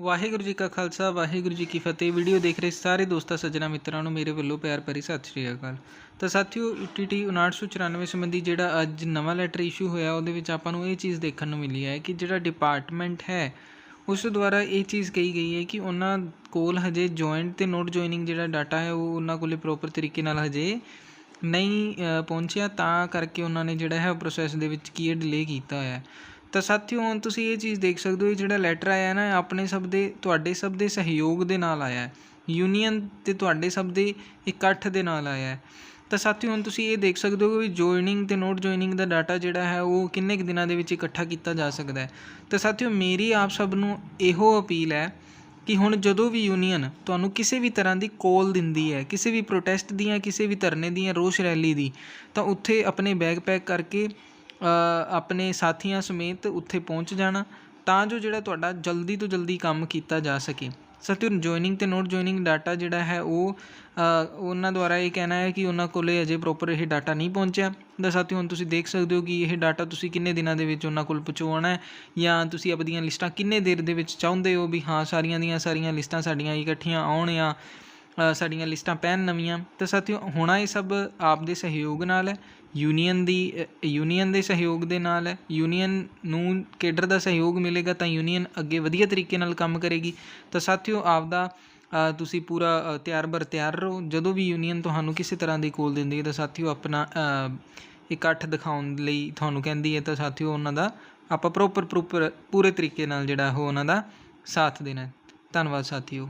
ਵਾਹਿਗੁਰੂ ਜੀ ਕਾ ਖਾਲਸਾ, ਵਾਹਿਗੁਰੂ ਜੀ ਕੀ ਫਤਿਹ। ਵੀਡੀਓ ਦੇਖ ਰਹੇ ਸਾਰੇ ਦੋਸਤਾਂ, ਸੱਜਣਾ ਮਿੱਤਰਾਂ ਨੂੰ ਮੇਰੇ ਵੱਲੋਂ ਪਿਆਰ ਭਰੀ ਸਤਿ ਸ਼੍ਰੀ ਅਕਾਲ। ਤਾਂ ਸਾਥੀਓ ਟੀਟੀ 5994 ਸੰਬੰਧੀ ਜਿਹੜਾ ਅੱਜ ਨਵਾਂ ਲੈਟਰ ਇਸ਼ੂ ਹੋਇਆ, ਉਹਦੇ ਵਿੱਚ ਆਪਾਂ ਨੂੰ ਇਹ ਚੀਜ਼ ਦੇਖਣ ਨੂੰ ਮਿਲੀ ਹੈ ਕਿ ਜਿਹੜਾ ਡਿਪਾਰਟਮੈਂਟ ਹੈ, ਉਸ ਦੁਆਰਾ ਇਹ ਚੀਜ਼ ਕਹੀ ਗਈ ਹੈ ਕਿ ਉਹਨਾਂ ਕੋਲ ਹਜੇ ਜੁਆਇੰਟ ਤੇ ਨੋਟ ਜੁਆਇਨਿੰਗ ਜਿਹੜਾ ਡਾਟਾ ਹੈ, ਉਹ ਉਹਨਾਂ ਕੋਲੇ ਪ੍ਰੋਪਰ ਤਰੀਕੇ ਨਾਲ ਹਜੇ ਨਹੀਂ ਪਹੁੰਚਿਆ। ਤਾਂ ਕਰਕੇ ਉਹਨਾਂ ਨੇ ਜਿਹੜਾ ਹੈ ਪ੍ਰੋਸੈਸ ਦੇ ਵਿੱਚ ਕੀ ਹੈ ਡਿਲੇ ਕੀਤਾ ਹੋਇਆ ਹੈ। ਤਾਂ ਸਾਥੀਓ, ਹੁਣ ਤੁਸੀਂ ਇਹ ਚੀਜ਼ ਦੇਖ ਸਕਦੇ ਹੋ, ਇਹ ਜਿਹੜਾ ਲੈਟਰ ਆਇਆ ਨਾ ਆਪਣੇ ਸਭ ਦੇ, ਤੁਹਾਡੇ ਸਭ ਦੇ ਸਹਿਯੋਗ ਦੇ ਨਾਲ ਆਇਆ ਹੈ। ਯੂਨੀਅਨ ਤੇ ਤੁਹਾਡੇ ਸਭ ਦੇ ਇਕੱਠ ਦੇ ਨਾਲ ਆਇਆ ਹੈ। ਤਾਂ ਸਾਥੀਓ, ਹੁਣ ਤੁਸੀਂ ਇਹ ਦੇਖ ਸਕਦੇ ਹੋ ਕਿ ਜੁਆਇਨਿੰਗ ਤੇ ਨੋਟ ਜੁਆਇਨਿੰਗ ਦਾ ਡਾਟਾ ਜਿਹੜਾ ਹੈ, ਉਹ ਕਿੰਨੇ ਕੁ ਦਿਨਾਂ ਦੇ ਵਿੱਚ ਇਕੱਠਾ ਕੀਤਾ ਜਾ ਸਕਦਾ ਹੈ। ਤਾਂ ਸਾਥੀਓ, ਮੇਰੀ ਆਪ ਸਭ ਨੂੰ ਇਹੋ ਅਪੀਲ ਹੈ ਕਿ ਹੁਣ ਜਦੋਂ ਵੀ ਯੂਨੀਅਨ ਤੁਹਾਨੂੰ ਕਿਸੇ ਵੀ ਤਰ੍ਹਾਂ ਦੀ ਕੋਲ ਦਿੰਦੀ ਹੈ, ਕਿਸੇ ਵੀ ਪ੍ਰੋਟੈਸਟ ਦੀਆਂ, ਕਿਸੇ ਵੀ ਧਰਨੇ ਦੀਆਂ ਰੋਸ ਰੈਲੀ ਦੀ, ਤਾਂ ਉੱਥੇ ਆਪਣੇ ਬੈਗ ਪੈਕ ਕਰਕੇ ਆਪਣੇ ਸਾਥੀਆਂ ਸਮੇਤ ਉੱਥੇ ਪਹੁੰਚ ਜਾਣਾ, ਤਾਂ ਜੋ ਜਿਹੜਾ ਤੁਹਾਡਾ ਜਲਦੀ ਤੋਂ ਜਲਦੀ ਕੰਮ ਕੀਤਾ ਜਾ ਸਕੇ। ਸਾਥੀਓ ਜੁਆਇਨਿੰਗ ਤੇ ਨੋਟ ਜੁਆਇਨਿੰਗ ਡਾਟਾ ਜਿਹੜਾ ਹੈ ਉਹ ਉਹਨਾਂ ਦੁਆਰਾ ਇਹ ਕਹਿਣਾ ਹੈ ਕਿ ਉਹਨਾਂ ਕੋਲੇ ਅਜੇ ਪ੍ਰੋਪਰ ਇਹ ਡਾਟਾ ਨਹੀਂ ਪਹੁੰਚਿਆ। ਤਾਂ ਸਾਥੀਓ, ਹੁਣ ਤੁਸੀਂ ਦੇਖ ਸਕਦੇ ਹੋ ਕਿ ਇਹ ਡਾਟਾ ਤੁਸੀਂ ਕਿੰਨੇ ਦਿਨਾਂ ਦੇ ਵਿੱਚ ਉਹਨਾਂ ਕੋਲ ਪਹੁੰਚਾਉਣਾ ਹੈ, ਜਾਂ ਤੁਸੀਂ ਆਪਣੀਆਂ ਲਿਸਟਾਂ ਕਿੰਨੇ ਦੇਰ ਦੇ ਵਿੱਚ ਚਾਹੁੰਦੇ ਹੋ ਵੀ ਹਾਂ, ਸਾਰੀਆਂ ਦੀਆਂ ਸਾਰੀਆਂ ਲਿਸਟਾਂ ਸਾਡੀਆਂ ਇਕੱਠੀਆਂ ਆਉਣ ਜਾਂ ਸਾਡੀਆਂ ਲਿਸਟਾਂ ਪੈਣ ਨਵੀਆਂ। ਤਾਂ ਸਾਥੀਓ, ਹੋਣਾ ਇਹ ਸਭ ਆਪ ਦੇ ਸਹਿਯੋਗ ਨਾਲ ਹੈ। ਯੂਨੀਅਨ ਦੀ ਯੂਨੀਅਨ ਦੇ ਸਹਿਯੋਗ ਦੇ ਨਾਲ ਹੈ। ਯੂਨੀਅਨ ਨੂੰ ਕੇਡਰ ਦਾ ਸਹਿਯੋਗ ਮਿਲੇਗਾ ਤਾਂ ਯੂਨੀਅਨ ਅੱਗੇ ਵਧੀਆ ਤਰੀਕੇ ਨਾਲ ਕੰਮ ਕਰੇਗੀ। ਤਾਂ ਸਾਥੀਓ ਆਪ ਦਾ ਤੁਸੀਂ ਪੂਰਾ ਤਿਆਰ ਬਰ ਤਿਆਰ ਰਹੋ। ਜਦੋਂ ਵੀ ਯੂਨੀਅਨ ਤੁਹਾਨੂੰ ਕਿਸੇ ਤਰ੍ਹਾਂ ਦੀ ਕੋਲ ਦਿੰਦੀ ਹੈ ਤਾਂ ਸਾਥੀਓ ਆਪਣਾ ਇਕੱਠ ਦਿਖਾਉਣ ਲਈ ਤੁਹਾਨੂੰ ਕਹਿੰਦੀ ਹੈ ਤਾਂ ਸਾਥੀਓ ਉਹਨਾਂ ਦਾ ਆਪਾਂ ਪ੍ਰੋਪਰ ਪ੍ਰੋਪਰ ਪੂਰੇ ਤਰੀਕੇ ਨਾਲ ਜਿਹੜਾ ਉਹ ਉਹਨਾਂ ਦਾ ਸਾਥ ਦੇਣਾ ਧੰਨਵਾਦ ਸਾਥੀਓ।